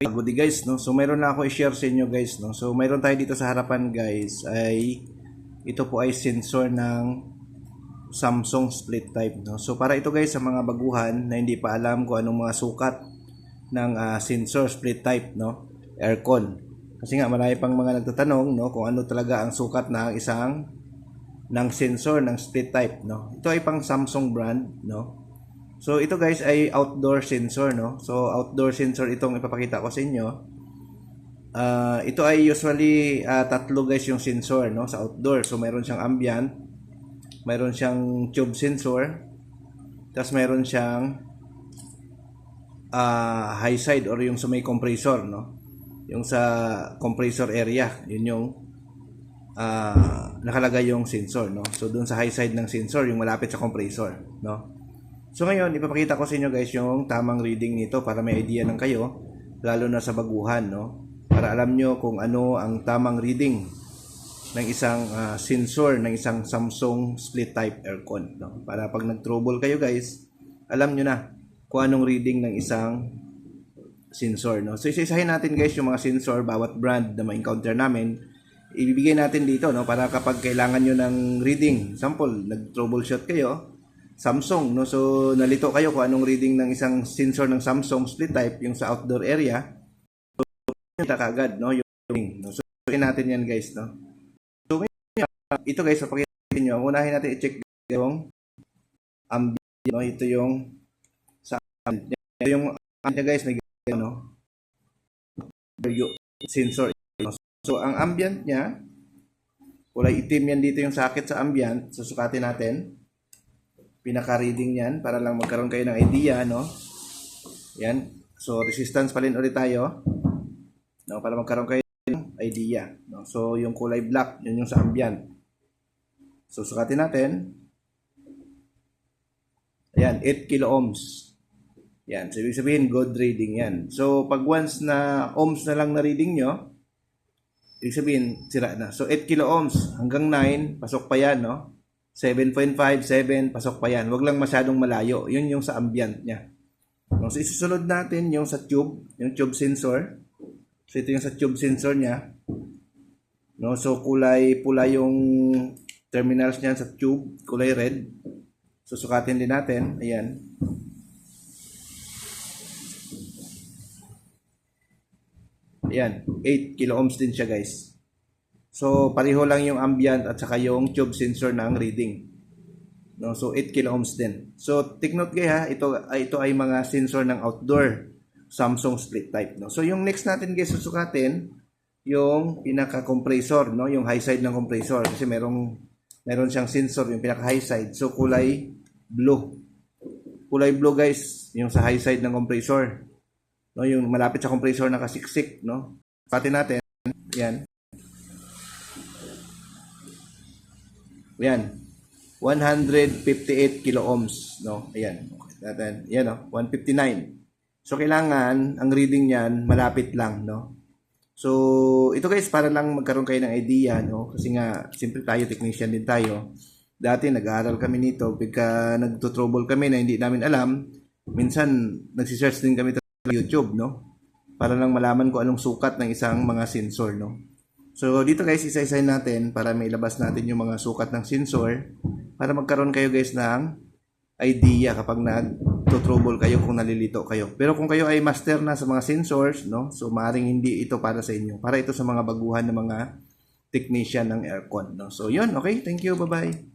Good guys, no? So mayroon na ako i-share sa inyo guys, no? So mayroon tayo dito sa harapan guys ay ito po ay sensor ng Samsung split type, no? So para ito guys sa mga baguhan na hindi pa alam kung anong mga sukat ng ah, sensor split type, no? Aircon. Kasi nga marami pang mga nagtatanong, no, kung ano talaga ang sukat ng isang ng sensor ng split type, no? Ito ay pang Samsung brand, no? So ito guys ay outdoor sensor no. So outdoor sensor itong ipapakita ko sa inyo. Ah, ito ay usually ah, tatlo guys yung sensor no sa outdoor. So mayroon siyang ambient, mayroon siyang tube sensor, tapos mayroon siyang ah, high side or yung sa may compressor no. Yung sa compressor area, yun yung ah, nakalagay yung sensor no. So doon sa high side ng sensor yung malapit sa compressor no. So ngayon, ipapakita ko sa inyo guys yung tamang reading nito para may idea lang kayo, lalo na sa baguhan, no? Para alam nyo kung ano ang tamang reading ng isang ah, sensor ng isang Samsung split type aircon, no? Para pag nag-trouble kayo guys, alam nyo na kung anong reading ng isang sensor, no? So isa-isahin natin guys yung mga sensor, bawat brand na ma-encounter namin, ibibigay natin dito, no? Para kapag kailangan nyo ng reading, example, nag-troubleshoot kayo, Samsung, no? So, nalito kayo kung anong reading ng isang sensor ng Samsung split type, yung sa outdoor area. So, kita kagad, no? Yung no? So, check natin yan, guys, no? So, ito guys, papakita nyo. Unahin natin i-check yung ambient, no? Ito yung sa ambient. Ito yung ambient, guys, may no? Sensor. no? So, ang ambient niya, kulay itim yan dito yung sakit sa ambient. Susukatin natin pinaka-reading yan para lang magkaroon kayo ng idea, no? Yan. So, resistance pa rin ulit tayo. No? Para magkaroon kayo ng idea. No? So, yung kulay black, yun yung sa ambient. So, sukatin natin. Ayan, 8 kilo ohms. Yan. So, ibig sabihin, good reading yan. So, pag once na ohms na lang na reading nyo, ibig sabihin, sira na. So, 8 kilo ohms hanggang 9, pasok pa yan, no? 7.5, 7, pasok pa yan. Huwag lang masyadong malayo. Yun yung sa ambient niya. No, so, isusunod natin yung sa tube, yung tube sensor. So, ito yung sa tube sensor niya. No, so, kulay pula yung terminals niyan sa tube, kulay red. Susukatin din natin. Ayan. Ayan, 8 kilo ohms din siya guys. So, pareho lang yung ambient at saka yung tube sensor ng reading. No, so 8 kilo ohms din. So, take note kayo ha, ito ay ito ay mga sensor ng outdoor Samsung split type, no. So, yung next natin guys susukatin yung pinaka compressor, no, yung high side ng compressor kasi merong meron siyang sensor yung pinaka high side. So, kulay blue. Kulay blue guys, yung sa high side ng compressor. No, yung malapit sa compressor nakasiksik, no. Pati natin, yan. Ayan. 158 kilo ohms, no? Ayan. Natin. Ayan, no? 159. So, kailangan, ang reading niyan, malapit lang, no? So, ito guys, para lang magkaroon kayo ng idea, no? Kasi nga, siyempre tayo, technician din tayo. Dati, nag-aaral kami nito. Pagka nagtutrouble kami na hindi namin alam, minsan, nagsisearch din kami sa YouTube, no? Para lang malaman ko anong sukat ng isang mga sensor, no? So, dito guys, isa-isahin natin para mailabas natin yung mga sukat ng sensor para magkaroon kayo guys ng idea kapag nag-trouble kayo kung nalilito kayo. Pero kung kayo ay master na sa mga sensors, no? So, maaaring hindi ito para sa inyo. Para ito sa mga baguhan ng mga technician ng aircon, no? So, yun. Okay. Thank you. Bye-bye.